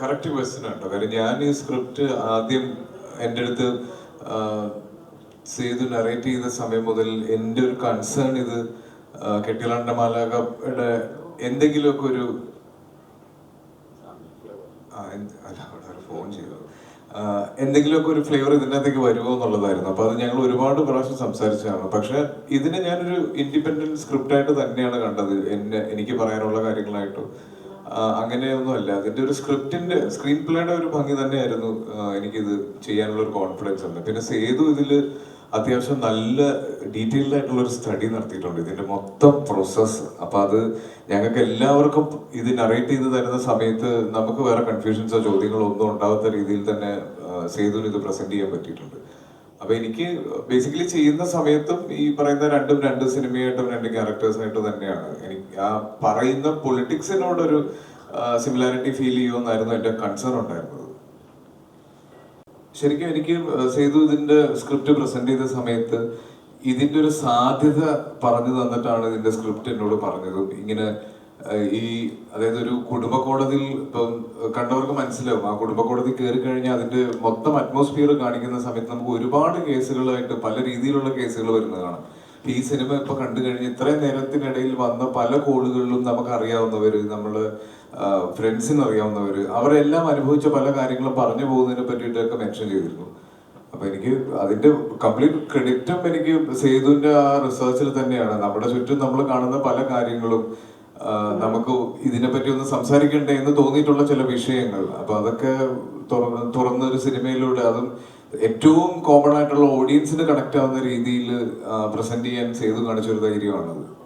Correct question ആണ് കാര്യം ഞാൻ ഈ സ്ക്രിപ്റ്റ് ആദ്യം എന്റെ അടുത്ത് ചെയ്ത് നറേറ്റ് ചെയ്ത സമയം മുതൽ എന്റെ ഒരു കൺസേൺ ഇത് കെട്ടിലാണ്ട മാലാകയുടെ എന്തെങ്കിലുമൊക്കെ ഒരു ഫോൺ ചെയ്തു. എന്തെങ്കിലുമൊക്കെ ഒരു ഫ്ലേവർ ഇതിന്റെ അകത്തേക്ക് വരുമോ എന്നുള്ളതായിരുന്നു. അപ്പോൾ അത് ഞങ്ങൾ ഒരുപാട് പ്രാവശ്യം സംസാരിച്ചതാണ്. പക്ഷെ ഇതിനെ ഞാനൊരു ഇൻഡിപെൻഡന്റ് സ്ക്രിപ്റ്റായിട്ട് തന്നെയാണ് കണ്ടത്. എന്നെ എനിക്ക് പറയാനുള്ള കാര്യങ്ങളായിട്ടും അങ്ങനെയൊന്നുമല്ല. അതിന്റെ ഒരു സ്ക്രിപ്റ്റിന്റെ സ്ക്രീൻ പ്ലേയുടെ ഒരു ഭംഗി തന്നെയായിരുന്നു എനിക്കിത് ചെയ്യാനുള്ള ഒരു കോൺഫിഡൻസ് ഉണ്ട്. പിന്നെ സേതു ഇതിൽ അത്യാവശ്യം നല്ല ഡീറ്റെയിൽഡ് ആയിട്ടുള്ള ഒരു സ്റ്റഡി നടത്തിയിട്ടുണ്ട്. ഇതിന്റെ മൊത്തം പ്രോസസ്സ് അപ്പൊ അത് ഞങ്ങൾക്ക് എല്ലാവർക്കും ഇത് നറേറ്റ് ചെയ്ത് തരുന്ന സമയത്ത് നമുക്ക് വേറെ കൺഫ്യൂഷൻസോ ചോദ്യങ്ങളോ ഒന്നും ഉണ്ടാവാത്ത രീതിയിൽ തന്നെ സേതുവിന് ഇത് പ്രസന്റ് ചെയ്യാൻ പറ്റിയിട്ടുണ്ട്. അപ്പൊ എനിക്ക് ബേസിക്കലി ചെയ്യുന്ന സമയത്തും ഈ പറയുന്ന രണ്ടും രണ്ട് സിനിമയായിട്ടും രണ്ട് ക്യാരക്ടേഴ്സായിട്ടും തന്നെയാണ്. എനിക്ക് ആ പറയുന്ന പൊളിറ്റിക്സിനോടൊരു സിമിലാരിറ്റി ഫീൽ ചെയ്യുമെന്നായിരുന്നു എന്റെ കൺസേൺ ഉണ്ടായിരുന്നത്. ശരിക്കും എനിക്ക് സേതു ഇതിന്റെ സ്ക്രിപ്റ്റ് പ്രസന്റ് ചെയ്ത സമയത്ത് ഇതിന്റെ ഒരു സാധ്യത പറഞ്ഞു തന്നിട്ടാണ് ഇതിന്റെ സ്ക്രിപ്റ്റ് എന്നോട് പറഞ്ഞത്. ഇങ്ങനെ ഈ അതായത് ഒരു കുടുംബ കോടതിയിൽ ഇപ്പം കണ്ടവർക്ക് മനസ്സിലാവും. ആ കുടുംബ കോടതി കയറി കഴിഞ്ഞാൽ അതിന്റെ മൊത്തം അറ്റ്മോസ്ഫിയർ കാണിക്കുന്ന സമയത്ത് നമുക്ക് ഒരുപാട് കേസുകളായിട്ട് പല രീതിയിലുള്ള കേസുകൾ വരുന്നത് കാണാം. ഈ സിനിമ ഇപ്പൊ കണ്ടു കഴിഞ്ഞ് ഇത്രയും നേരത്തിനിടയിൽ വന്ന പല കോളുകളിലും നമുക്ക് അറിയാവുന്നവര് നമ്മൾ ഫ്രണ്ട്സിന് അറിയാവുന്നവര് അവരെല്ലാം അനുഭവിച്ച പല കാര്യങ്ങളും പറഞ്ഞു പോകുന്നതിനെ പറ്റിയിട്ടൊക്കെ മെൻഷൻ ചെയ്തിരുന്നു. അപ്പൊ എനിക്ക് അതിന്റെ കംപ്ലീറ്റ് ക്രെഡിറ്റും എനിക്ക് സേതുവിന്റെ ആ റിസർച്ചിൽ തന്നെയാണ്. നമ്മുടെ ചുറ്റും നമ്മൾ കാണുന്ന പല കാര്യങ്ങളും നമുക്ക് ഇതിനെപ്പറ്റി ഒന്ന് സംസാരിക്കണ്ടേ എന്ന് തോന്നിയിട്ടുള്ള ചില വിഷയങ്ങൾ. അപ്പൊ അതൊക്കെ തുറന്ന് തുറന്ന ഒരു സിനിമയിലൂടെ അതും ഏറ്റവും കോമൺ ആയിട്ടുള്ള ഓഡിയൻസിന് കണക്ട് ആവുന്ന രീതിയിൽ പ്രസന്റ് ചെയ്യാൻ ചെയ്തു കാണിച്ച ഒരു ധൈര്യമാണത്.